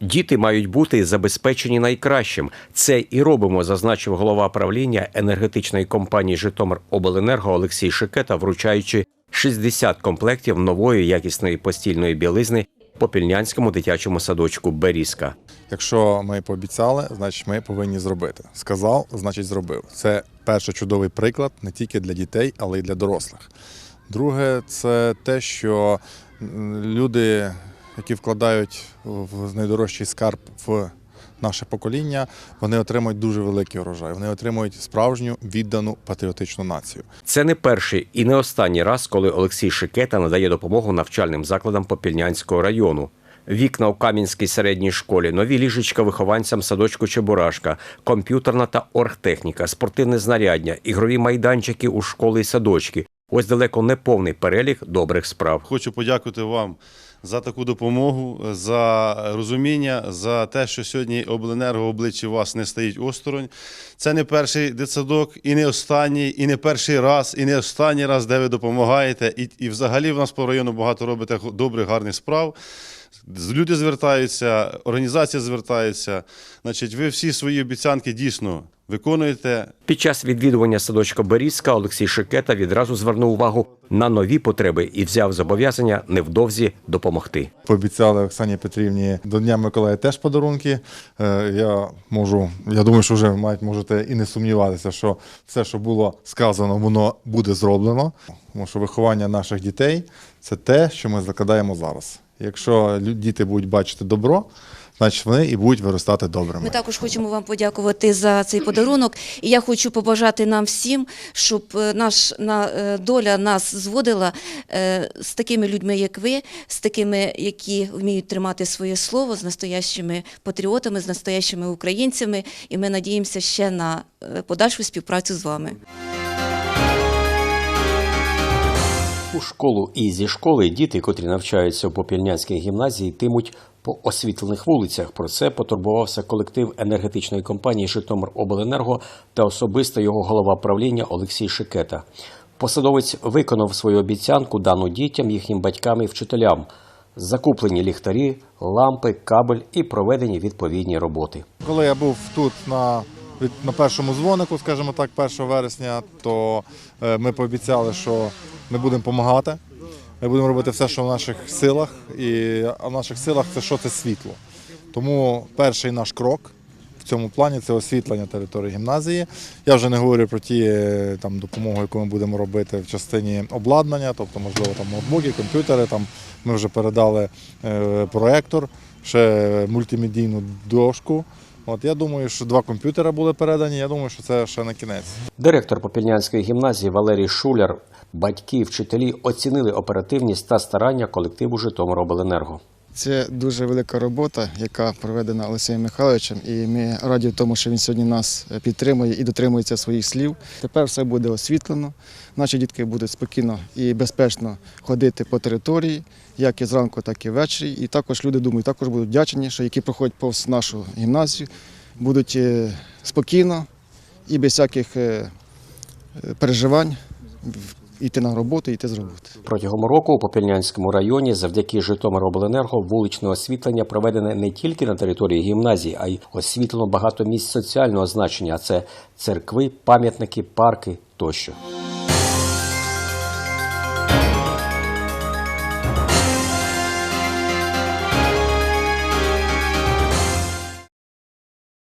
Діти мають бути забезпечені найкращим. Це і робимо, зазначив голова правління енергетичної компанії Житомиробленерго Олексій Шикета, вручаючи 60 комплектів нової якісної постільної білизни Попільнянському дитячому садочку Берізка. Якщо ми пообіцяли, значить ми повинні зробити. Сказав, значить зробив. Це перший чудовий приклад не тільки для дітей, але й для дорослих. Друге, це те, що люди, які вкладають в найдорожчий скарб в наше покоління, вони отримують дуже великий урожай. Вони отримують справжню віддану патріотичну націю. Це не перший і не останній раз, коли Олексій Шикета надає допомогу навчальним закладам Попільнянського району. Вікна у Кам'янській середній школі, нові ліжечка вихованцям садочку Чебурашка, комп'ютерна та оргтехніка, спортивне знаряддя, ігрові майданчики у школи і садочки. Ось далеко не повний перелік добрих справ. Хочу подякувати вам за таку допомогу, за розуміння, за те, що сьогодні обленерго обличчя вас не стоїть осторонь. Це не перший дитсадок, і не останній, і не перший раз, і не останній раз, де ви допомагаєте. І, і взагалі в нас по району багато робите добрих, гарних справ. Люди звертаються, організація звертається. Значить, ви всі свої обіцянки дійсно виконуєте. Під час відвідування садочка Берізка Олексій Шикета відразу звернув увагу на нові потреби і взяв зобов'язання невдовзі допомогти. Пообіцяли Оксані Петрівні до Дня Миколая теж подарунки. Е, Я можу, я думаю, що вже навіть можете і не сумніватися, що все, що було сказано, воно буде зроблено. Тому що виховання наших дітей це те, що ми закладаємо зараз. Якщо діти будуть бачити добро, значить вони і будуть виростати добрими. Ми також хочемо вам подякувати за цей подарунок. І я хочу побажати нам всім, щоб е, наш на е, доля нас зводила е, з такими людьми, як ви, з такими, які вміють тримати своє слово, з настоящими патріотами, з настоящими українцями. І ми надіємося ще на подальшу співпрацю з вами. У школу і зі школи діти, котрі навчаються у Попільнянській гімназії, йтимуть по освітлених вулицях. Про це потурбувався колектив енергетичної компанії Житомиробленерго та особисто його голова правління Олексій Шикета. Посадовець виконав свою обіцянку дану дітям, їхнім батькам і вчителям. Закуплені ліхтарі, лампи, кабель і проведені відповідні роботи. Коли я був тут на, на першому дзвонику, скажімо так, 1 вересня, то е, ми пообіцяли, що ми будемо допомагати. Ми будемо робити все, що в наших силах. І в наших силах це що це світло. Тому перший наш крок в цьому плані це освітлення території гімназії. Я вже не говорю про ті е, там допомогу, яку ми будемо робити в частині обладнання, тобто, можливо, там ноутбуки, комп'ютери. Там ми вже передали е, проектор, ще мультимедійну дошку. От я думаю, що два комп'ютера були передані. Я думаю, що це ще не кінець. Директор Попільнянської гімназії Валерій Шуляр, батьки, вчителі оцінили оперативність та старання колективу Житомиробленерго. Це дуже велика робота, яка проведена Олексієм Михайловичем, і ми раді тому, що він сьогодні нас підтримує і дотримується своїх слів. Тепер все буде освітлено. Наші дітки будуть спокійно і безпечно ходити по території, як і зранку, так і ввечері. І також люди думаю, також будуть вдячні, що які проходять повз нашу гімназію, будуть е, спокійно і без всяких е, е, переживань йти на роботу, йти з роботи. Протягом року у Попільнянському районі завдяки Житомиробленерго вуличне освітлення проведене не тільки на території гімназії, а й освітлено багато місць соціального значення. Це церкви, пам'ятники, парки тощо.